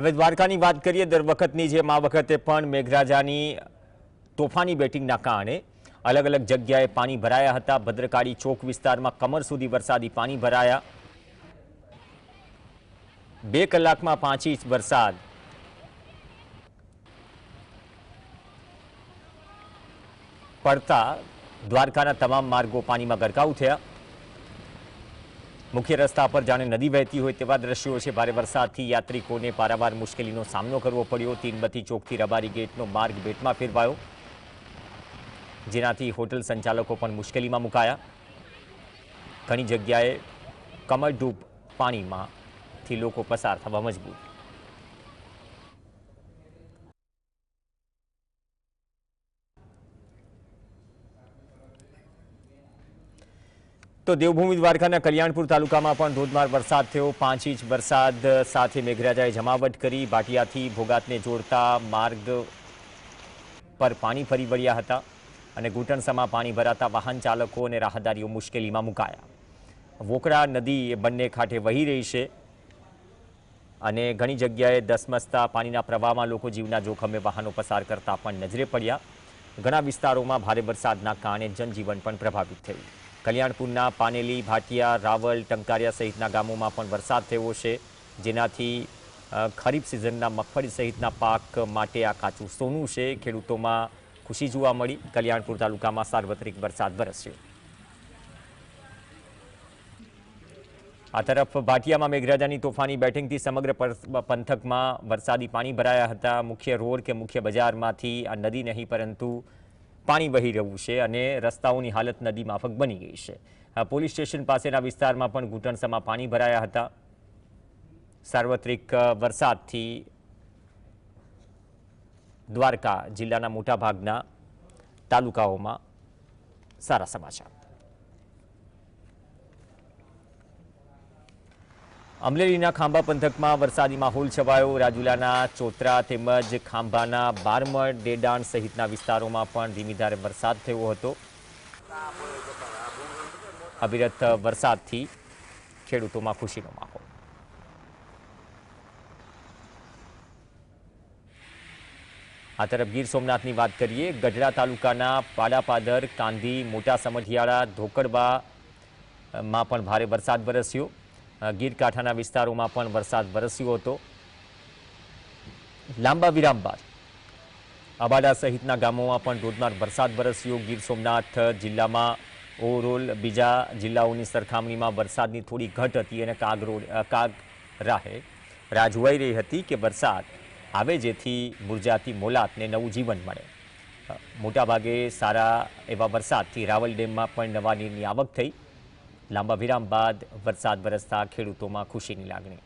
હવે દ્વારકાની વાત કરીએ, દર વખતની જેમ આ વખતે પણ મેઘરાજાની તોફાની બેટિંગના કારણે અલગ અલગ જગ્યાએ પાણી ભરાયા હતા. ભદ્રકાળી ચોક વિસ્તારમાં કમર સુધી વરસાદી પાણી ભરાયા. બે કલાકમાં પાંચ ઇંચ વરસાદ. પડતા દ્વારકાના તમામ માર્ગો પાણીમાં ગરકાવ થયા. મુખ્ય રસ્તા પર જાણે નદી વહેતી હોય તેવા દ્રશ્યો છે. ભારે વરસાદથી યાત્રિકોને પારાવાર મુશ્કેલીનો સામનો કરવો પડ્યો. તીનબત્તી ચોકથી રબારી ગેટનો માર્ગ બેટમાં ફેરવાયો, જેનાથી હોટલ સંચાલકો પણ મુશ્કેલીમાં મુકાયા. ઘણી જગ્યાએ કમરડૂબ પાણીમાંથી લોકો પસાર થવા મજબૂર. તો દેવભૂમિ દ્વારકાના કલ્યાણપુર તાલુકામાં પણ ધોધમાર વરસાદ થયો. પાંચ ઇંચ વરસાદ સાથે મેઘરાજાએ જમાવટ કરી. ભાટિયાથી ભોગાતને જોડતા માર્ગ પર પાણી ફરી વળ્યા હતા અને ઘૂંટણસામાં પાણી ભરાતા વાહન ચાલકો અને રાહદારીઓ મુશ્કેલીમાં મુકાયા. વોકડા નદી એ બંને કાંઠે વહી રહી છે અને ઘણી જગ્યાએ ધસમસતા પાણીના પ્રવાહમાં લોકો જીવના જોખમે વાહનો પસાર કરતા પણ નજરે પડ્યા. ઘણા વિસ્તારોમાં ભારે વરસાદના કારણે જનજીવન પણ પ્રભાવિત થયું. કલ્યાણપુરના પાનેલી, ભાટિયા, રાવલ, ટંકારિયા સહિતના ગામોમાં પણ વરસાદ થયો છે. જેનાથી ખરીફ સિઝનના મગફળી સહિતના પાક માટે આ કાચું સોનું છે. ખેડૂતોમાં ખુશી જોવા મળી. કલ્યાણપુર તાલુકામાં સાર્વત્રિક વરસાદ વરસ્યો. આ તરફ ભાટિયામાં મેઘરાજાની તોફાની બેટિંગથી સમગ્ર પંથકમાં વરસાદી પાણી ભરાયા હતા. મુખ્ય રોડ કે મુખ્ય બજારમાંથી આ નદી નહીં, પરંતુ પાણી વહી રહ્યું છે અને રસ્તાઓની હાલત નદી માફક બની ગઈ છે. પોલીસ સ્ટેશન પાસેના વિસ્તારમાં પણ ઘૂંટણસામાં પાણી ભરાયા હતા. સાર્વત્રિક વરસાદથી દ્વારકા જિલ્લાના મોટાભાગના તાલુકાઓમાં સારા સમાચાર. અમરેલીના ખાંભા પંથકમાં વરસાદી માહોલ છવાયો. રાજુલાના ચોતરા તેમજ ખાંભાના બારમળ, ડેડાણ સહિતના વિસ્તારોમાં પણ ધીમીધારે વરસાદ થયો હતો. અવિરત વરસાદથી ખેડૂતોમાં ખુશીનો માહોલ. આ તરફ ગીર સોમનાથની વાત કરીએ. ગઢડા તાલુકાના પાડાપાદર, કાંધી, મોટા સમઢિયાળા, ધોકડવા માં પણ ભારે વરસાદ વરસ્યો. અ, ગીર કાંઠાના વિસ્તારોમાં પણ વરસાદ વરસ્યો હતો. લાંબા વિરામ બાદ અબાડા સહિતના ગામોમાં પણ ધોધમાર વરસાદ વરસ્યો. ગીર સોમનાથ જિલ્લામાં ઓવરઓલ બીજા જિલ્લાઓની સરખામણીમાં વરસાદની થોડી ઘટ હતી અને કાગરોડ કાગ રાહે રાહ રહી હતી કે વરસાદ આવે જેથી મુરજાતી મોલાતને નવું જીવન મળે. મોટાભાગે સારા એવા વરસાદથી રાવલ ડેમમાં પણ નવા નીરની આવક થઈ. લાંબા વિરામ બાદ વરસાદ વરસતા ખેડૂતોમાં ખુશીની લાગણી.